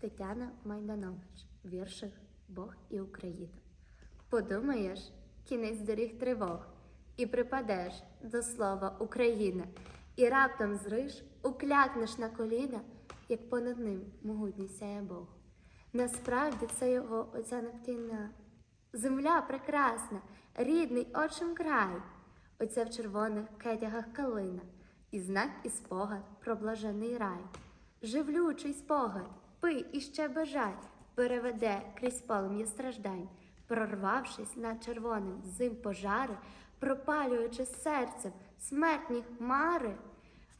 Тетяна Майданович, віршик Бог і Україна. Подумаєш, кінець доріг тривог, і припадеш до слова Україна, і раптом зриш, уклякнеш на коліна, як понад ним могутній сяє Бог. Насправді це його оця нептіна. Земля прекрасна, рідний очим край. Оця в червоних кетягах калина, і знак і спогад про блажений рай. Живлючий спогад, пий і ще бажай, переведе крізь полум'я страждань, прорвавшись над червоним зим пожари, пропалюючи серцем смертні хмари,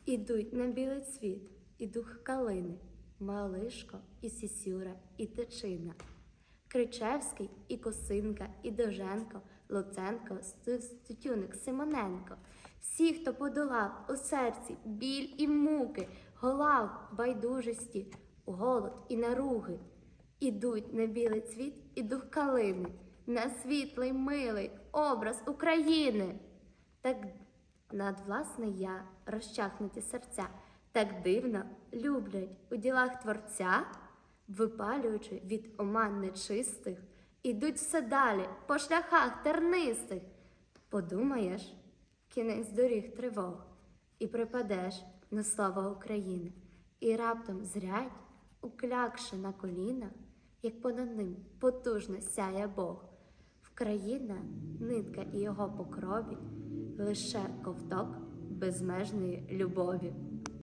ідуть на білий цвіт, і дух калини, малишко, і сісюра, і течина. Кричевський, і Косинка, і Довженко, Луценко, Стутюник, Симоненко. Всі, хто подолав у серці біль і муки, голав байдужості, голод і наруги, ідуть на білий цвіт і дух калини, на світлий милий образ України. Так над власне я розчахнуті серця, так дивно люблять у ділах Творця, випалюючи від оман нечистих, ідуть все далі по шляхах тернистих. Подумаєш, кінець доріг тривог, і припадеш на слава України, і раптом зрять, уклякши на коліна, як понад ним потужно сяє Бог. Вкраїна, нитка і його покрові, лише ковток безмежної любові.